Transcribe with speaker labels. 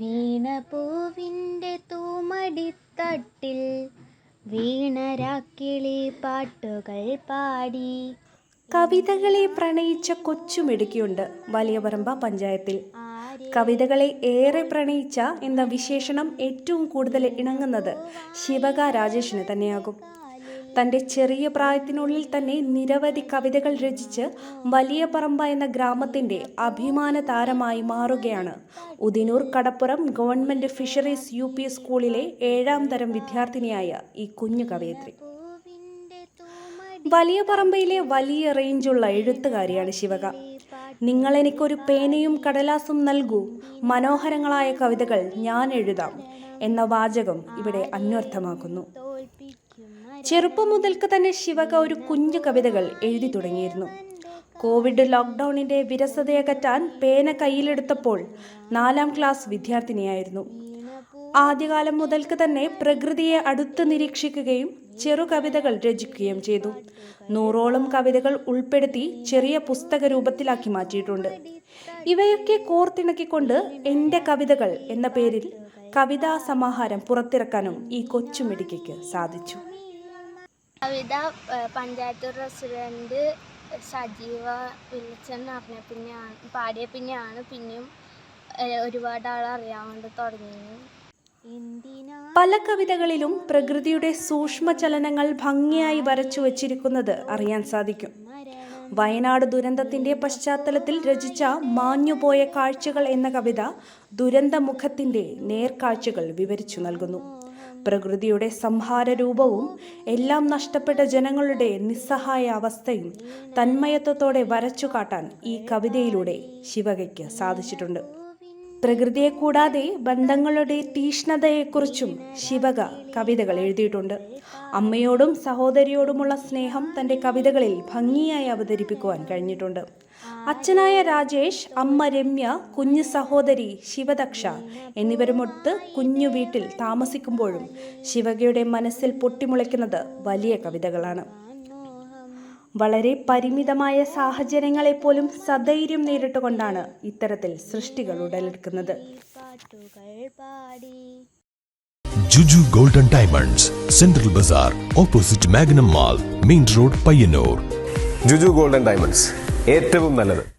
Speaker 1: വീണപൂവിന്റെ തൂമടിത്തട്ടിൽ വീണരാക്കിളി പാട്ടുകൾ പാടി.
Speaker 2: കവിതകളെ പ്രണയിച്ച കൊച്ചുമിടുക്കിയുണ്ട് വലിയപറമ്പ പഞ്ചായത്തിൽ. കവിതകളെ ഏറെ പ്രണയിച്ച എന്ന വിശേഷണം ഏറ്റവും കൂടുതൽ ഇണങ്ങുന്നത് ശിവക രാജേഷിന് തന്നെയാകും. തന്റെ ചെറിയ പ്രായത്തിനുള്ളിൽ തന്നെ നിരവധി കവിതകൾ രചിച്ച് വലിയ പറമ്പ എന്ന ഗ്രാമത്തിന്റെ അഭിമാന താരമായി മാറുകയാണ്. Udinur Kadappuram government fisheries U P സ്കൂളിലെ ഏഴാം തരം വിദ്യാർത്ഥിനിയായ ഈ കുഞ്ഞു കവയത്രി. വലിയ പറമ്പയിലെ വലിയ റേഞ്ചുള്ള എഴുത്തുകാരിയാണ് ശിവക. നിങ്ങൾ എനിക്കൊരു പേനയും കടലാസും നൽകൂ. മനോഹരങ്ങളായ കവിതകൾ ഞാൻ എഴുതാം എന്ന വാചകം ഇവിടെ അന്വർത്ഥമാക്കുന്നു. ചെറുപ്പം മുതൽക്ക് തന്നെ ശിവക ഒരു കുഞ്ഞു കവിതകൾ എഴുതി തുടങ്ങിയിരുന്നു. കോവിഡ് ലോക്ക്ഡൌണിന്റെ വിരസതയകറ്റാൻ പേന കയ്യിലെടുത്തപ്പോൾ നാലാം ക്ലാസ് വിദ്യാർത്ഥിനിയായിരുന്നു. ആദ്യകാലം മുതൽക്ക് തന്നെ പ്രകൃതിയെ അടുത്ത് നിരീക്ഷിക്കുകയും ചെറു കവിതകൾ രചിക്കുകയും ചെയ്തു. നൂറോളം കവിതകൾ ഉൾപ്പെടുത്തി ചെറിയ പുസ്തക രൂപത്തിലാക്കി മാറ്റിയിട്ടുണ്ട്. ഇവയൊക്കെ കോർത്തിണക്കിക്കൊണ്ട് എന്റെ കവിതകൾ എന്ന പേരിൽ കവിതാ സമാഹാരം പുറത്തിറക്കാനും ഈ കൊച്ചുമിടുക്കിക്ക് സാധിച്ചു.
Speaker 1: കവിത പഞ്ചായത്ത് പ്രസിഡന്റ് സജീവ വിളിച്ചൻ പറഞ്ഞ പിന്നെയാണ് പാടിയ പിന്നെയാണ് പിന്നെയും ഒരുപാട് വേണ്ടി തുടങ്ങിയത്. എന്തിനാ?
Speaker 2: പല കവിതകളിലും പ്രകൃതിയുടെ സൂക്ഷ്മ ചലനങ്ങൾ ഭംഗിയായി വരച്ചു വച്ചിരിക്കുന്നത് അറിയാൻ സാധിക്കും. വയനാട് ദുരന്തത്തിന്റെ പശ്ചാത്തലത്തിൽ രചിച്ച മാഞ്ഞുപോയ കാഴ്ചകൾ എന്ന കവിത ദുരന്തമുഖത്തിന്റെ നേർക്കാഴ്ചകൾ വിവരിച്ചു നൽകുന്നു. പ്രകൃതിയുടെ സംഹാര രൂപവും എല്ലാം നഷ്ടപ്പെട്ട ജനങ്ങളുടെ നിസ്സഹായ അവസ്ഥയും തന്മയത്വത്തോടെ വരച്ചു കാട്ടാൻ ഈ കവിതയിലൂടെ ശിവകയ്ക്ക് സാധിച്ചിട്ടുണ്ട്. പ്രകൃതിയെ കൂടാതെ ബന്ധങ്ങളുടെ തീഷ്ണതയെക്കുറിച്ചും ശിവക കവിതകൾ എഴുതിയിട്ടുണ്ട്. അമ്മയോടും സഹോദരിയോടുമുള്ള സ്നേഹം തന്റെ കവിതകളിൽ ഭംഗിയായി അവതരിപ്പിക്കുവാൻ കഴിഞ്ഞിട്ടുണ്ട്. അച്ഛനായ രാജേഷ് അമ്മ രമ്യ കുഞ്ഞു സഹോദരി ശിവദക്ഷ എന്നിവരുമൊത്ത് കുഞ്ഞു വീട്ടിൽ താമസിക്കുമ്പോഴും ശിവകയുടെ മനസ്സിൽ പൊട്ടിമുളയ്ക്കുന്നത് വലിയ കവിതകളാണ്. വളരെ പരിമിതമായ സാഹചര്യങ്ങളെപ്പോലും സധൈര്യം നേരിട്ടുകൊണ്ടാണ് ഇത്തരത്തിൽ സൃഷ്ടികൾ ഉടലെടുക്കുന്നത്.
Speaker 3: Juju golden diamonds central bazaar opposite Magnum mall main road Payyanur.
Speaker 4: Juju golden diamonds ഏറ്റവും നല്ലത്.